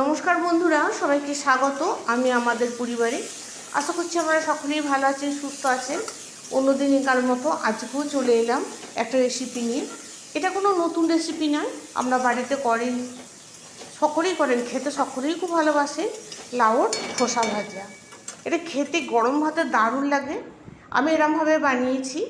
নমস্কার বন্ধুরা, সবাইকে স্বাগত। আমি আমাদের পরিবারে। আশা করছি আমরা সকলেই ভালো আছেন, সুস্থ আছেন। অন্যদিনকার মতো আজকেও চলে এলাম একটা রেসিপি নিয়ে। এটা কোনো নতুন রেসিপি নয়, আমরা বাড়িতে করেন। সকলেই করেন, খেতে সকলেই খুব ভালোবাসেন লাউর খোসা ভাজা। এটা খেতে গরম ভাতে দারুণ লাগে। আমি এরমভাবে বানিয়েছি।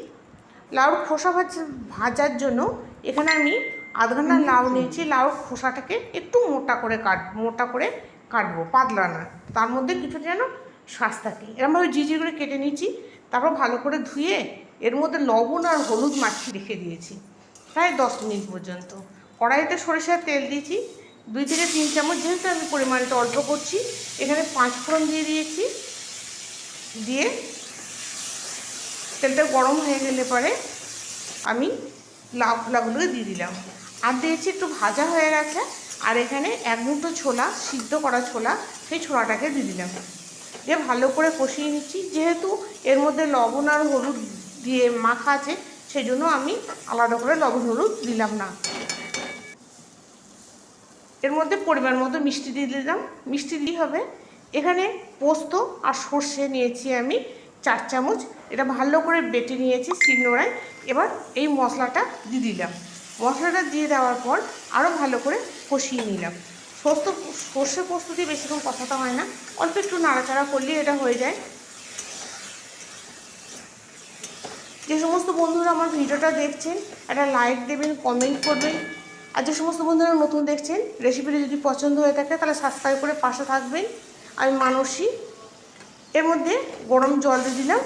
লাউর খোসা ভাজা, ভাজার জন্য এখানে আমি আধ ঘণ্টা লাউ নিয়েছি লাউর খোসাটাকে একটু মোটা করে কাট, মোটা করে কাটবো, পাতলা না। তার মধ্যে কিছু যেন শ্বাস থাকে। এরমভাবে ঝিঝি করে কেটে নিয়েছি, তারপর ভালো করে ধুয়ে এর মধ্যে লবণ আর হলুদ মাখিয়ে রেখে দিয়েছি, প্রায় দশ মিনিট পর্যন্ত। কড়াইতে সরিষার তেল দিয়েছি, দুই থেকে তিন চামচ, যেহেতু আমি পরিমাণটা অল্প করছি, এখানে পাঁচ ফোড়ন দিয়ে দিয়েছি। দিয়ে তেলটা গরম হয়ে গেলে পরে আমি লাউ খোলাগুলোকে দিয়ে দিলাম। আর দিয়েছি একটু ভাজা হয়ে গেছে। আর এখানে এক মুঠো ছোলা, সিদ্ধ করা ছোলা, সেই ছোলাটাকে দিয়ে দিলাম। দিয়ে ভালো করে কষিয়ে নিচ্ছি। যেহেতু এর মধ্যে লবণ আর হলুদ দিয়ে মাখা আছে সেই জন্য আমি আলাদা করে লবণ হলুদ দিলাম না। এর মধ্যে পরিমাণ মতো মিষ্টি দিয়ে দিলাম। মিষ্টি দিয়ে হবে। এখানে পোস্ত আর সর্ষে নিয়েছি আমি। চার চামচ। এটা ভালো করে বেটে নিয়েছি শিলনোড়ায়। এবার এই মশলাটা দিয়ে দিলাম। মশলাটা দিয়ে দেওয়ার পর আরও ভালো করে কষিয়ে নিলাম। সস্ত সর্ষে পোস্ত দিয়ে বেশিক্ষণ কষাতে হয় না। অল্প একটু নাড়াচাড়া করলেই এটা হয়ে যায়। যে সমস্ত বন্ধুরা আমার ভিডিওটা দেখছেন, একটা লাইক দেবেন কমেন্ট করবেন। আর যে সমস্ত বন্ধুরা নতুন দেখছেন রেসিপিটি যদি পছন্দ হয়ে থাকে, তাহলে সাবস্ক্রাইব করে পাশে থাকবেন। আমি মানসী। এর মধ্যে গরম জল দিয়ে দিলাম।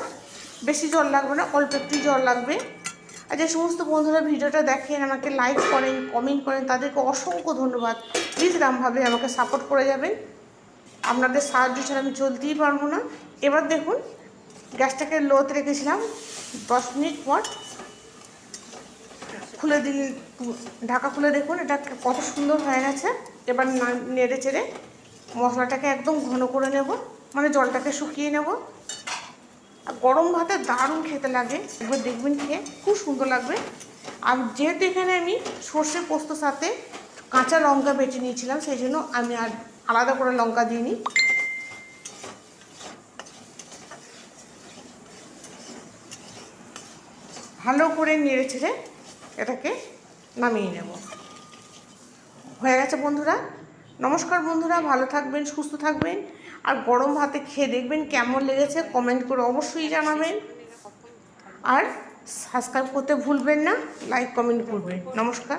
বেশি জল লাগবে না, অল্প একটু জল লাগবে। আর যে সমস্ত বন্ধুরা ভিডিওটা দেখেন, আমাকে লাইক করেন কমেন্ট করেন, তাদেরকে অসংখ্য ধন্যবাদ। প্লিজ রামভাবে আমাকে সাপোর্ট করে যাবেন। আপনাদের সাহায্য ছাড়া আমি চলতেই পারব না। এবার দেখুন, গ্যাসটাকে লোতে রেখেছিলাম। দশ মিনিট পর খুলে দিন, ঢাকা খুলে দেখুন, এটা কত সুন্দর হয়ে গেছে। এবার নেড়ে চেড়ে মশলাটাকে একদম ঘন করে নেব। মানে জলটাকে শুকিয়ে নেব। আর গরম ভাতে দারুণ খেতে লাগে। একবার দেখবেন খেয়ে খুব সুন্দর লাগবে। আর যেহেতু এখানে আমি সর্ষে পোস্তর সাথে কাঁচা লঙ্কা বেটে নিয়েছিলাম, সেই জন্য আমি আর আলাদা করে লঙ্কা দিইনি। ভালো করে নেড়ে ছেড়ে এটাকে নামিয়ে নেব। হয়ে গেছে বন্ধুরা? নমস্কার বন্ধুরা, ভালো থাকবেন, সুস্থ থাকবেন। আর গরম ভাতে খেয়ে দেখবেন কেমন লেগেছে কমেন্ট করে অবশ্যই জানাবেন। আর সাবস্ক্রাইব করতে ভুলবেন না লাইক কমেন্ট করবেন। নমস্কার।